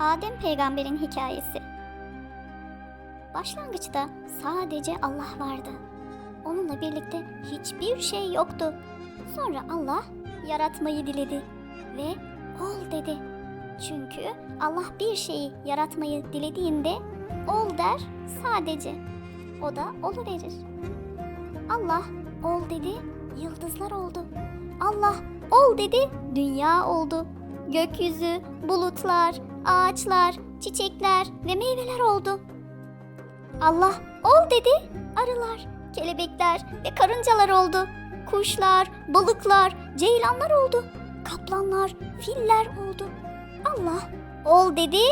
Adem peygamberin hikayesi. Başlangıçta sadece Allah vardı. Onunla birlikte hiçbir şey yoktu. Sonra Allah yaratmayı diledi ve ol dedi. Çünkü Allah bir şeyi yaratmayı dilediğinde ol der sadece. O da oluverir. Allah ol dedi, yıldızlar oldu. Allah ol dedi, dünya oldu. Gökyüzü, bulutlar, ağaçlar, çiçekler ve meyveler oldu. Allah ol dedi, arılar, kelebekler ve karıncalar oldu. Kuşlar, balıklar, ceylanlar oldu. Kaplanlar, filler oldu. Allah ol dedi,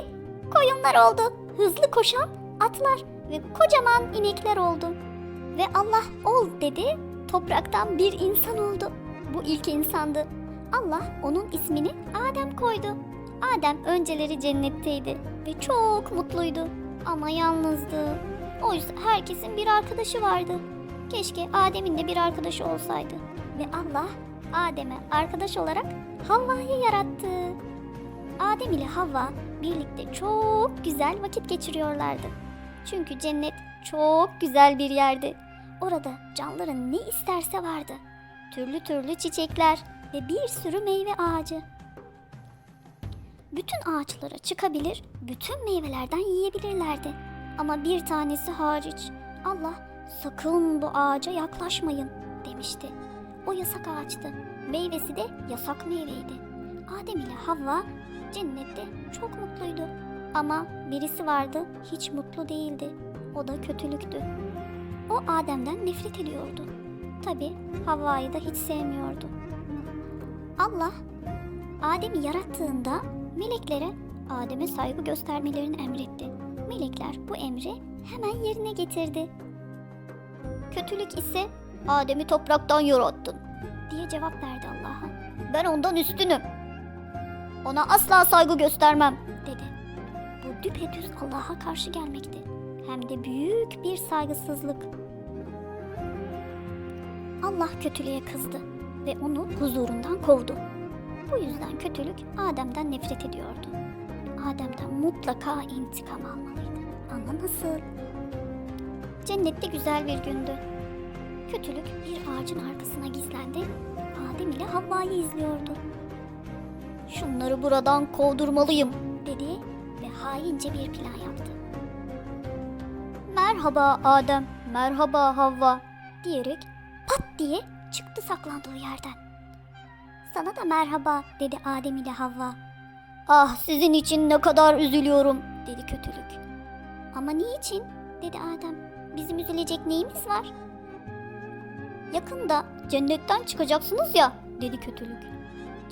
koyunlar oldu. Hızlı koşan atlar ve kocaman inekler oldu. Ve Allah ol dedi, topraktan bir insan oldu. Bu ilk insandı. Allah onun ismini Adem koydu. Adem önceleri cennetteydi ve çok mutluydu. Ama yalnızdı. Oysa herkesin bir arkadaşı vardı. Keşke Adem'in de bir arkadaşı olsaydı. Ve Allah Adem'e arkadaş olarak Havva'yı yarattı. Adem ile Havva birlikte çok güzel vakit geçiriyorlardı. Çünkü cennet çok güzel bir yerdi. Orada canların ne isterse vardı. Türlü türlü çiçekler ve bir sürü meyve ağacı. Bütün ağaçlara çıkabilir, bütün meyvelerden yiyebilirlerdi. Ama bir tanesi hariç. Allah sakın bu ağaca yaklaşmayın demişti. O yasak ağaçtı. Meyvesi de yasak meyveydi. Adem ile Havva cennette çok mutluydu. Ama birisi vardı hiç mutlu değildi. O da kötülüktü. O Adem'den nefret ediyordu. Tabi Havva'yı da hiç sevmiyordu. Allah Adem'i yarattığında meleklere Adem'e saygı göstermelerini emretti. Melekler bu emri hemen yerine getirdi. Kötülük ise Adem'i topraktan yarattın diye cevap verdi Allah'a. Ben ondan üstünüm. Ona asla saygı göstermem dedi. Bu düpedüz Allah'a karşı gelmekti. Hem de büyük bir saygısızlık. Allah kötülüğe kızdı ve onu huzurundan kovdu. Bu yüzden kötülük Adem'den nefret ediyordu. Adem'den mutlaka intikam almalıydı. Ama nasıl? Cennette güzel bir gündü. Kötülük bir ağacın arkasına gizlendi. Adem ile Havva'yı izliyordu. Şunları buradan kovdurmalıyım dedi ve haince bir plan yaptı. Merhaba Adem, merhaba Havva diyerek pat diye çıktı saklandığı yerden. Sana da merhaba dedi Adem ile Havva. Ah sizin için ne kadar üzülüyorum dedi kötülük. Ama niçin dedi Adem. Bizim üzülecek neyimiz var? Yakında cennetten çıkacaksınız ya dedi kötülük.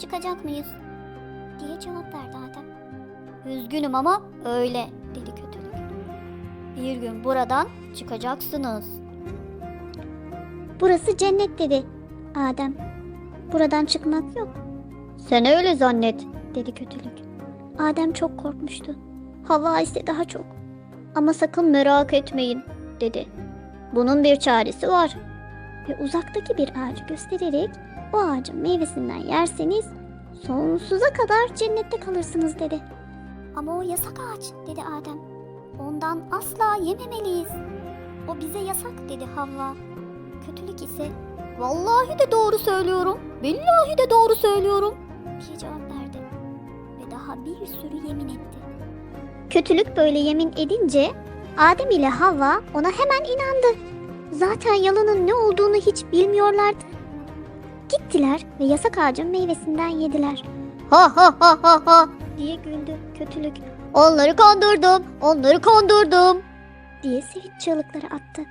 Çıkacak mıyız? diye cevap verdi Adem. Üzgünüm ama öyle dedi kötülük. Bir gün buradan çıkacaksınız. Burası cennet dedi Adem. Buradan çıkmak yok. Sen öyle zannet dedi kötülük. Adem çok korkmuştu. Hava ise daha çok. Ama sakın merak etmeyin dedi. Bunun bir çaresi var. Ve uzaktaki bir ağacı göstererek o ağacın meyvesinden yerseniz sonsuza kadar cennette kalırsınız dedi. Ama o yasak ağaç dedi Adem. Ondan asla yememeliyiz. O bize yasak dedi Havva. Kötülük ise vallahi de doğru söylüyorum. Billahi de doğru söylüyorum diye cevap verdi. Ve daha bir sürü yemin etti. Kötülük böyle yemin edince Adem ile Havva ona hemen inandı. Zaten yalanın ne olduğunu hiç bilmiyorlardı. Gittiler ve yasak ağacın meyvesinden yediler. Ha ha ha ha ha diye güldü kötülük. Onları kandırdım, onları kandırdım diye sevinç çığlıkları attı.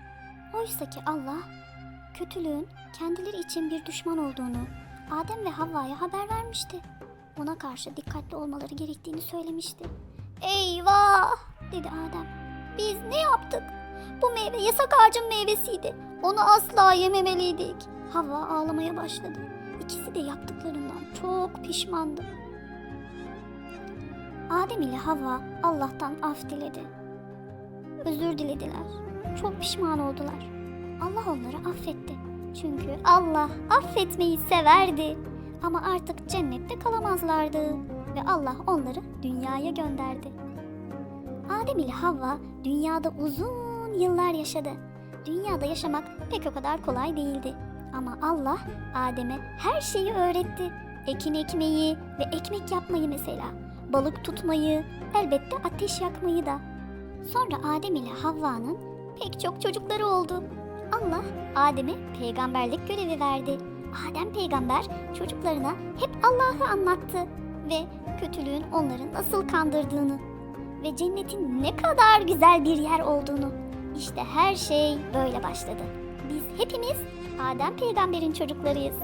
Oysa ki Allah kötülüğün kendileri için bir düşman olduğunu Adem ve Havva'ya haber vermişti. Ona karşı dikkatli olmaları gerektiğini söylemişti. Eyvah dedi Adem. Biz ne yaptık? Bu meyve yasak ağacın meyvesiydi. Onu asla yememeliydik. Havva ağlamaya başladı. İkisi de yaptıklarından çok pişmandı. Adem ile Havva Allah'tan af diledi. Özür dilediler. Çok pişman oldular. Allah onları affetti. Çünkü Allah affetmeyi severdi. Ama artık cennette kalamazlardı. ve Allah onları dünyaya gönderdi. Adem ile Havva dünyada uzun yıllar yaşadı. Dünyada yaşamak pek o kadar kolay değildi. Ama Allah Adem'e her şeyi öğretti. Ekin ekmeyi ve ekmek yapmayı mesela. Balık tutmayı, elbette ateş yakmayı da. Sonra Adem ile Havva'nın pek çok çocukları oldu. Allah Adem'e peygamberlik görevi verdi. Adem peygamber çocuklarına hep Allah'ı anlattı ve kötülüğün onları nasıl kandırdığını ve cennetin ne kadar güzel bir yer olduğunu. İşte her şey böyle başladı. Biz hepimiz Adem peygamberin çocuklarıyız.